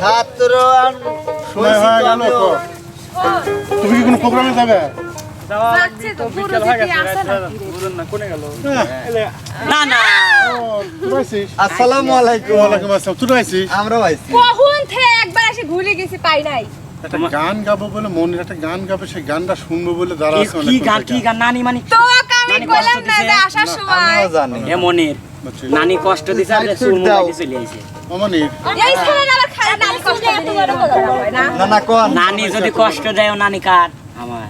ছাত্র সময় হয়ে গেল তো। তুমি কি কোনো প্রোগ্রামে যাবে? আসে না। হ্যাঁ। না না ও, তুই আইছিস? আসসালামু আলাইকুম। ওয়ালাইকুম আসসালাম। তুই আইছিস আমরাও আইছি কখন থেকে একবার এসে ঘুরে গেছি পাই নাই। একটা গান গাবো বলে মনের একটা গান গাবে সেই গানটা শুনব বলে দাঁড়া আছে কি গান কি গান নানি মানে তো আমি না আসার সময়। বুঝছি। নানি কষ্ট দিছে আর চুল। মুখে চলে আইছে। এই অমনির ছেলে আবার খালি নানি কষ্ট দিলে এরকম হয় না? না কোন। নানি যদি কষ্ট দেয় নানি কার? আমার।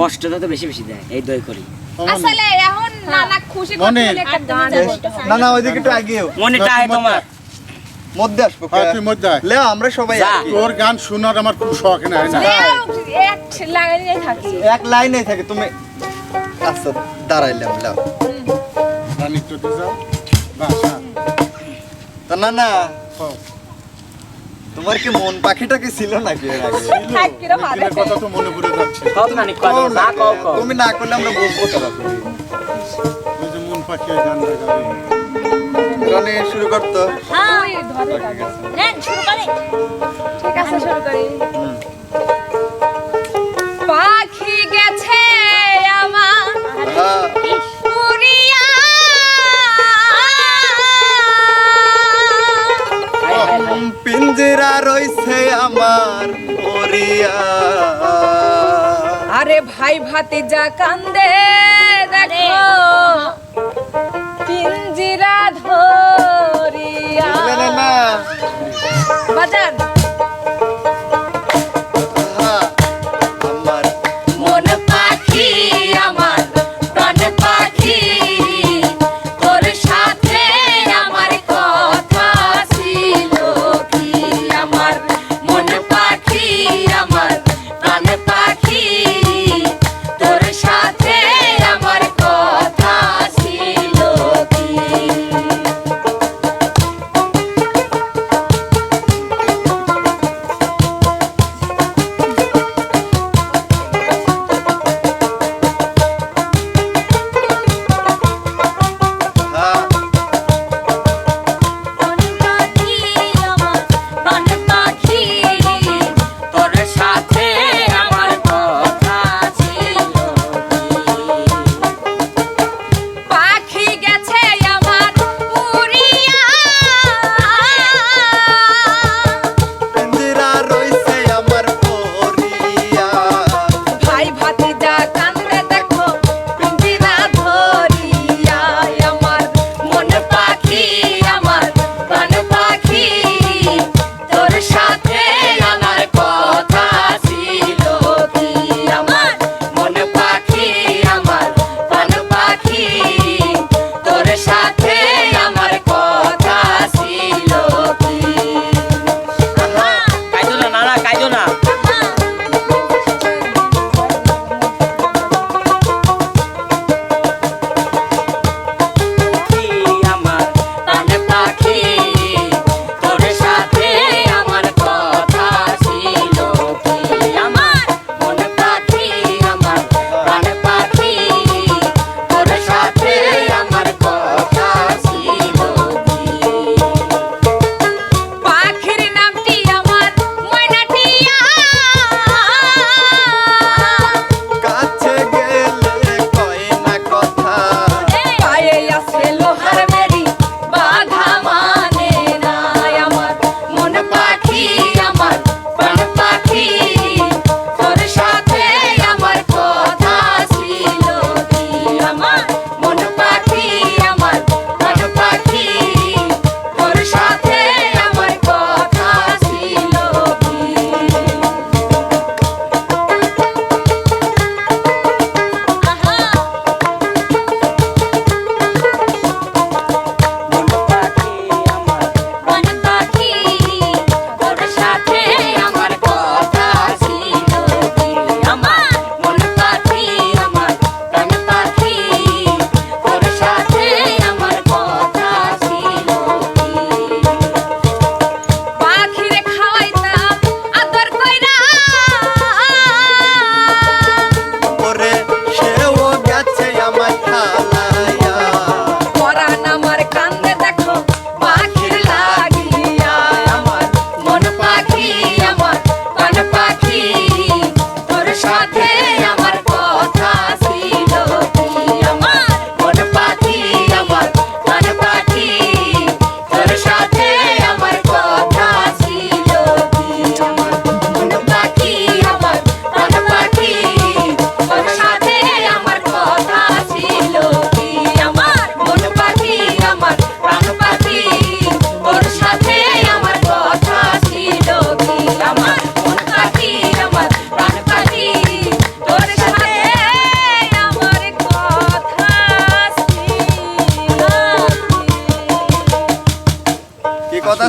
কষ্টটা তো বেশি বেশি দেয় এই দই করি। আসলে এখন নানা খুশি করতে হয় না না ওইদিকে একটু আগেও মনেটা আয় তোমার। মধ্যে আসব হ্যাঁ, তুই মধ্যে আয়। লে আমরা সবাই। তোর গান শোনার আমার খুব শখ না? এক লাগাই থাকি এক লাইনেই থাকে তুমি আচ্ছা দাঁড়াইলাম লাও। তো হ্যাঁ। না না। তোমার কি মন পাখিটা কি ছিল নাকি দিনের কথা তো মনে পড়ে যাচ্ছে। তুমি না করলে আমরা বলব মন পাখি গানটা গাবে শুরু করতো ধরে গাবে। ঠিক আছে শুরু করি। ভাতিজা কান্দে দেখো। পিঞ্জিরা ধরিয়া। বুঝলে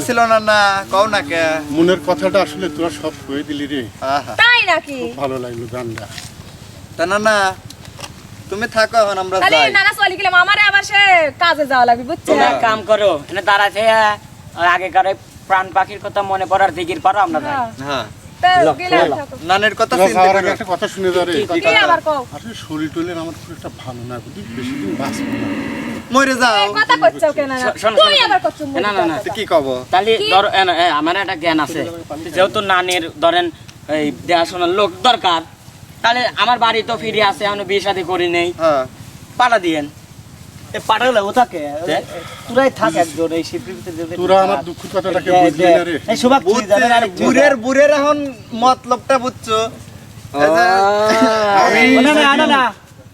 ছিল না না কও না কে। মনের কথাটা আসলে তোরা সব কয়ে দিলি রে। তাই নাকি? ভালো লাগল গানটা। তা না না তুমি থাকো এখন আমরা তাহলে যাই। নানা চলে গেলাম আমারে আবার সে কাজে যাওয়া লাগবে বুঝছ? এক কাম করো এনে দাঁড়াতে আগেকার ওই প্রাণ পাখির কথা মনে পড়ার দিকির পারো আমরা যাই। হ্যাঁ। থাকো। নানের কথা চিন্তা যাওয়ার একটা কথা শুনে যা কি আবার কও? আসলে শরীর টরীর আমার খুব একটা ভালো না বেশি দিন বাঁচবো না। মরে যাও। কথা করছ কেন তুমি আবার করছ না, না, না। তো কি কব? তাহলে ধর আমার একটা জ্ঞান আছে। যেহেতু নানির ধরেন এই দেখাশোনার লোক দরকার তাহলে আমার বাড়ি তো ফিরে আসে আমি বিয়ে শাদী করি নেই। হ্যাঁ। পাঠা দিয়েন। পাঠালে ও থাকে? তোরাই থাক একজন এই তোরা আমার কথাটাকে বুঝলি না রে? এই সুভাগ তুই বুড়ের বুড়ের এখন মতলবটা বুঝছ। আমি না না না না।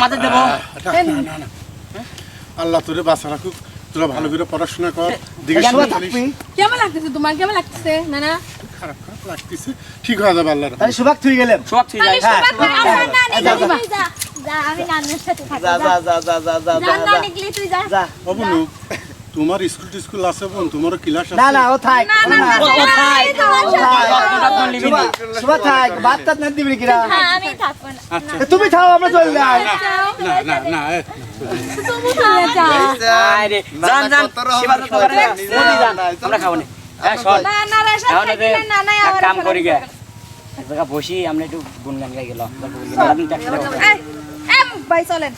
মাথা দেবো। আল্লাহ তোরে বাঁচা রাখুক তোরা ভালো করে পড়াশোনা কর দিকে কেমন লাগতেছে তোমার কেমন লাগতেছে না না খারাপ খারাপ লাগতেছে ঠিক হয়ে যাবে আল্লাহর তাহলে সুভাগ তুই গেলাম সব ঠিক আছে হ্যাঁ আমি নানের সাথে থাকব যা যা যা যা যা যা যা যা নানি গেলে তুই যা যা অবনু তোমার স্কুল টিস্কুল আছে বোন তোমার ক্লাস আছে না না ও থাক ও থাই শুভ থাক বাদ তো না দিবি কিরা হ্যাঁ আমি থাকব না আচ্ছা তুমি থাও আমরা চল যাই না না না তুমি থাও আরে জান জান শিবা তো করে মোদি জান আমরা খাব না হ্যাঁ শোন না না রেশন না না আমার কাম করি গে জায়গা বসি আমরা একটু গুনগান গাই গেল এম ভাই চলেন